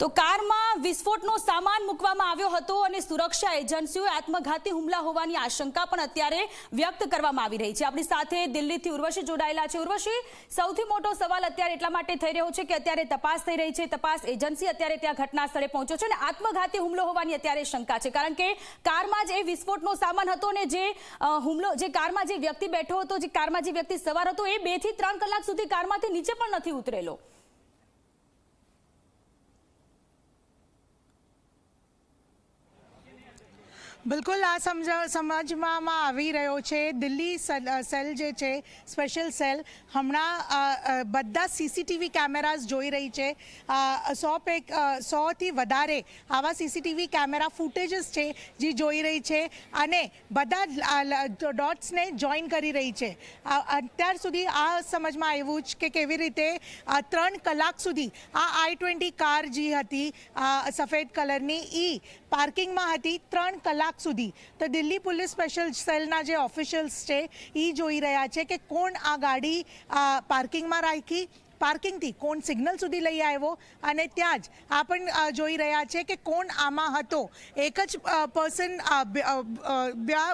તો કારમાં વિસ્ફોટનો સામાન મૂકવામાં આવ્યો હતો અને સુરક્ષા એજન્સીઓએ આત્મઘાતી હુમલા હોવાની આશંકા પણ અત્યારે વ્યક્ત કરવામાં આવી રહી છે. આપણી સાથે દિલ્હીથી ઉર્વશી જોડાયેલા છે. ઉર્વશી, સૌથી મોટો સવાલ અત્યારે એટલા માટે થઈ રહ્યો છે કે અત્યારે તપાસ થઈ રહી છે. તપાસ એજન્સી અત્યારે ત્યાં ઘટના સ્થળે પહોંચ્યો છે અને આત્મઘાતી હુમલો હોવાની અત્યારે શંકા છે. કારણ કે કારમાં જ એ વિસ્ફોટનો સામાન હતો અને જે હુમલો, જે કારમાં જે વ્યક્તિ બેઠો હતો, જે કારમાં જે વ્યક્તિ સવાર હતો, એ બેથી ત્રણ કલાક સુધી કારમાંથી નીચે પણ નથી ઉતરેલો. બિલકુલ, આ સમજ, સમજવામાં આવી રહ્યો છે. દિલ્હી સેલ જે છે, સ્પેશિયલ સેલ, હમણાં બધા સીસીટીવી કેમેરાઝ જોઈ રહી છે. સો પેક સોથી વધારે આવા સીસીટીવી કેમેરા ફૂટેજીસ છે જે જોઈ રહી છે અને બધા ડોટ્સને જોઈન કરી રહી છે. અત્યાર સુધી આ સમજમાં આવ્યું જ કે કેવી રીતે ત્રણ કલાક સુધી આ આઈ ટ્વેન્ટી કાર જે હતી સફેદ કલરની ઈ પાર્કિંગમાં હતી, ત્રણ કલાક સુધી. તો દિલ્હી પોલીસ સ્પેશિયલ સેલના જે ઓફિશિયલ્સ છે એ જોઈ રહ્યા છે કે કોણ આ ગાડી પાર્કિંગમાં રાખી, પાર્કિંગથી કોણ સિગ્નલ સુધી લઈ આવ્યો અને ત્યાં જ આ પણ જોઈ રહ્યા છે કે કોણ આમાં હતો. એક જ પર્સન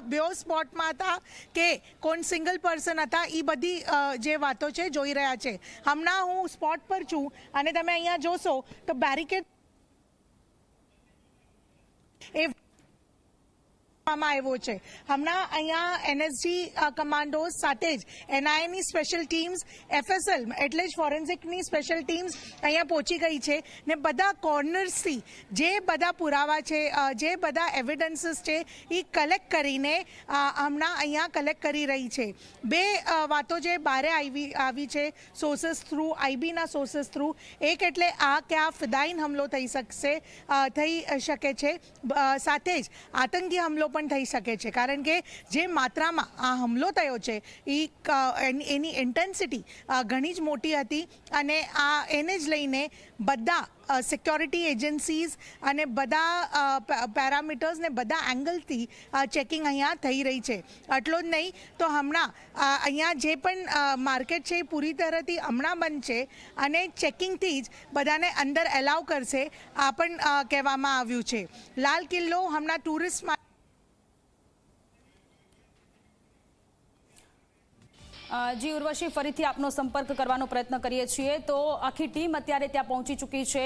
બ્યો સ્પોટમાં હતા કે કોણ સિંગલ પર્સન હતા એ બધી જે વાતો છે જોઈ રહ્યા છે. હમણાં હું સ્પોટ પર છું અને તમે અહીંયા જોશો તો બેરિકેડ એ કરવામાં આવ્યો છે. હમણાં અહીંયા એનએસજી કમાન્ડોઝ સાથે જ એનઆઈએની સ્પેશિયલ ટીમ્સ એફએસએલ એટલે જ ફોરેન્સિકની સ્પેશિયલ ટીમ્સ અહીંયા પહોંચી ગઈ છે. ને બધા કોર્નર્સથી જે બધા પુરાવા છે જે બધા એવિડન્સીસ છે એ કલેક્ટ કરીને હમણાં અહીંયા કલેક્ટ કરી રહી છે. બે વાતો જે બારે આવી આવી છે સોર્સિસ થ્રુ આઈબીના સોર્સિસ થ્રુ એક એટલે આ કે આ ફિદાઈન હમલો થઈ શકશે થઈ શકે છે. સાથે જ આતંકી હમલો પણ થઈ શકે છે. કારણ કે જે માત્રામાં આ હમલો થયો છે એ એની ઇન્ટેન્સિટી ઘણી જ મોટી હતી અને આ એને જ લઈને બધા સિક્યોરિટી એજન્સીઝ અને બધા પેરામીટર્સ ને બધા એંગલથી ચેકિંગ અહીંયા થઈ રહી છે. આટલો જ નહીં તો હમણાં અહીંયા જે પણ માર્કેટ છે એ પૂરી તરહથી હમણાં બંધ છે અને ચેકિંગથી જ બધાને અંદર એલાવ કરશે આ પણ કહેવામાં આવ્યું છે. લાલ કિલ્લો હમણાં ટુરિસ્ટ અ, જી, ઉર્વશી, ફરીથી આપનો સંપર્ક કરવાનો પ્રયત્ન કરીએ છીએ. તો આખી ટીમ અત્યારે ત્યાં પહોંચી ચૂકી છે.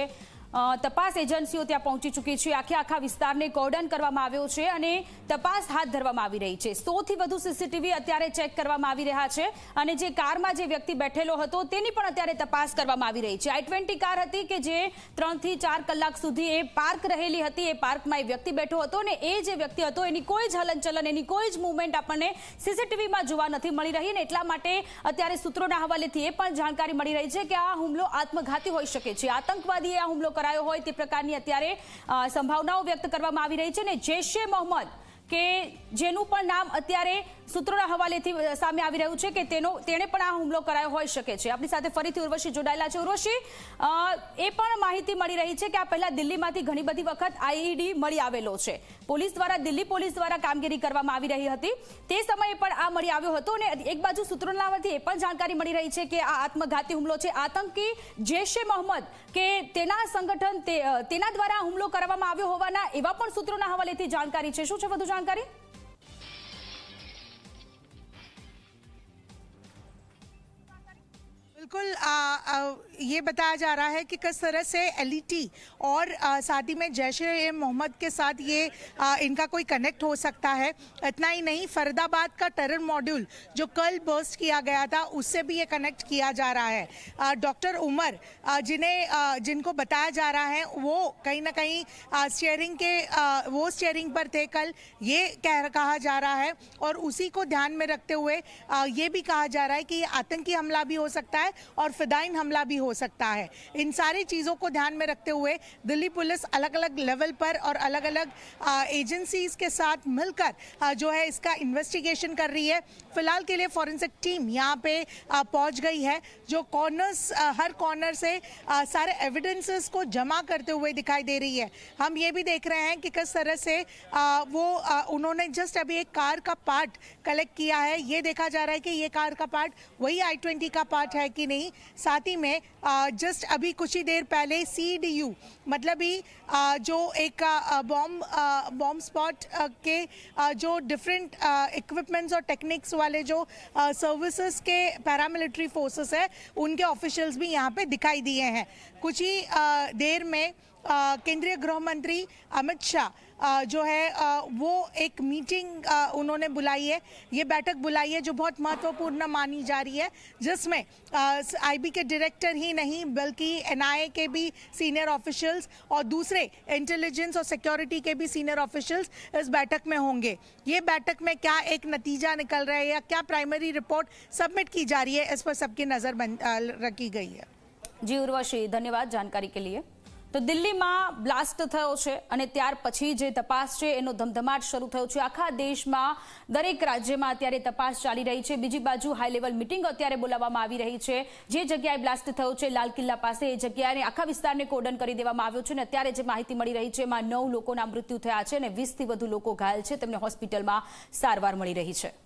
તપાસ એજન્સીઓ ત્યાં પહોંચી ચૂકી છે. આખે આખા વિસ્તારને કોર્ડન કરવામાં આવ્યો છે અને તપાસ હાથ ધરવામાં આવી રહી છે. સોથી વધુ સીસીટીવી અત્યારે ચેક કરવામાં આવી રહ્યા છે અને જે કારમાં જે વ્યક્તિ બેઠેલો હતો તેની પણ અત્યારે તપાસ કરવામાં આવી રહી છે. આઈ ટ્વેન્ટી કાર હતી કે જે ત્રણથી ચાર કલાક સુધી એ પાર્ક રહેલી હતી. એ પાર્કમાં એ વ્યક્તિ બેઠો હતો અને એ જે વ્યક્તિ હતો એની કોઈ જ હલનચલન, એની કોઈ જ મુવમેન્ટ આપણને સીસીટીવીમાં જોવા નથી મળી રહી ને એટલા માટે અત્યારે સૂત્રોના હવાલેથી એ પણ જાણકારી મળી રહી છે કે આ હુમલો આત્મઘાતી હોઈ શકે છે. આતંકવાદીએ આ હુમલો કરાયો હોય તે પ્રકારની અત્યારે સંભાવનાઓ વ્યક્ત કરવામાં આવી રહી છે ને જૈશે મોહમ્મદ કે જેનું પણ નામ અત્યારે સૂત્રોના હવાલેથી સામે આવી રહ્યું છે કે તેનો, તેણે પણ આ હુમલો કરાયો હોઈ શકે છે. આપણી સાથે ફરીથી ઉર્વશી જોડાયેલા છે. ઉર્વશી એ પણ માહિતી મળી રહી છે કે આ પહેલા દિલ્હીમાંથી ઘણી બધી વખત આઈઈડી મળી આવેલો છે. પોલીસ દ્વારા, દિલ્હી પોલીસ દ્વારા કામગીરી કરવામાં આવી રહી હતી. તે સમયે પણ આ મળી આવ્યો હતો અને એક બાજુ સૂત્રોના હવાલેથી એ પણ જાણકારી મળી રહી છે કે આ આત્મઘાતી હુમલો છે. આતંકી જૈશે મોહમ્મદ કે તેના સંગઠન તેના દ્વારા હુમલો કરવામાં આવ્યો હોવાના એવા પણ સૂત્રોના હવાલેથી જાણકારી છે. શું છે વધુ જાણકારી? बिल्कुल ये बताया जा रहा है कि किस तरह से एलईटी और साथ ही में जैश ए मोहम्मद के साथ ये आ, इनका कोई कनेक्ट हो सकता है। इतना ही नहीं फरीदाबाद का टेरर मॉड्यूल जो कल बर्स्ट किया गया था उससे भी ये कनेक्ट किया जा रहा है। डॉक्टर उमर जिन्हें जिनको बताया जा रहा है वो कहीं ना कहीं स्टेयरिंग के वो स्टेयरिंग पर थे कल ये कह कहा जा रहा है। और उसी को ध्यान में रखते हुए ये भी कहा जा रहा है कि आतंकी हमला भी हो सकता है और फिदाइन हमला भी हो सकता है। इन सारी चीज़ों को ध्यान में रखते हुए दिल्ली पुलिस अलग अलग लेवल पर और अलग अलग एजेंसीज के साथ मिलकर जो है इसका इन्वेस्टिगेशन कर रही है। फ़िलहाल के लिए फॉरेंसिक टीम यहाँ पे पहुँच गई है, जो कॉर्नर्स हर कॉर्नर से सारे एविडेंसेस को जमा करते हुए दिखाई दे रही है। हम ये भी देख रहे हैं कि किस तरह से वो उन्होंने जस्ट अभी एक कार का पार्ट कलेक्ट किया है। ये देखा जा रहा है कि ये कार का पार्ट वही आई ट्वेंटी का पार्ट है कि नहीं नहीं, साथ ही में जस्ट अभी कुछ ही देर पहले सी डी यू मतलब ही जो एक बॉम्ब बॉम्ब स्पॉट के जो डिफरेंट इक्विपमेंट्स और टेक्निक्स वाले जो सर्विसेज़ के पैरामिलिट्री फोर्सेस है, उनके ऑफिशियल्स भी यहाँ पे दिखाई दिए हैं। कुछ ही देर में केंद्रीय गृह मंत्री अमित शाह जो है वो एक मीटिंग उन्होंने बुलाई है। ये बैठक बुलाई है जो बहुत महत्वपूर्ण मानी जा रही है, जिसमें आईबी के डायरेक्टर ही नहीं, बल्कि एनआईए के भी सीनियर ऑफिशियल्स और दूसरे इंटेलिजेंस और सिक्योरिटी के भी सीनियर ऑफिशियल्स इस बैठक में होंगे। ये बैठक में क्या एक नतीजा निकल रहा है या क्या प्राइमरी रिपोर्ट सबमिट की जा रही है, इस पर सबकी नज़र रखी गई है। जी, उर्वशी, धन्यवाद जानकारी के लिए। તો દિલ્હીમાં બ્લાસ્ટ થયો છે અને ત્યાર પછી જે તપાસ છે, એનો ધમધમાટ શરૂ થયો છે. આખા દેશમાં દરેક રાજ્યમાં અત્યારે તપાસ ચાલી રહી છે. બીજી બાજુ હાઈ લેવલ મિટિંગ અત્યારે બોલાવવામાં આવી રહી છે. જે જગ્યાએ બ્લાસ્ટ થયો છે, લાલ કિલ્લા પાસે, એ જગ્યાએ આખા વિસ્તારને કોર્ડન કરી દેવામાં આવ્યો છે અને અત્યારે જે માહિતી મળી રહી છે, એમાં નવ લોકોના મૃત્યુ થયા છે અને વીસથી વધુ લોકો ઘાયલ છે. તેમને હોસ્પિટલમાં સારવાર મળી રહી છે.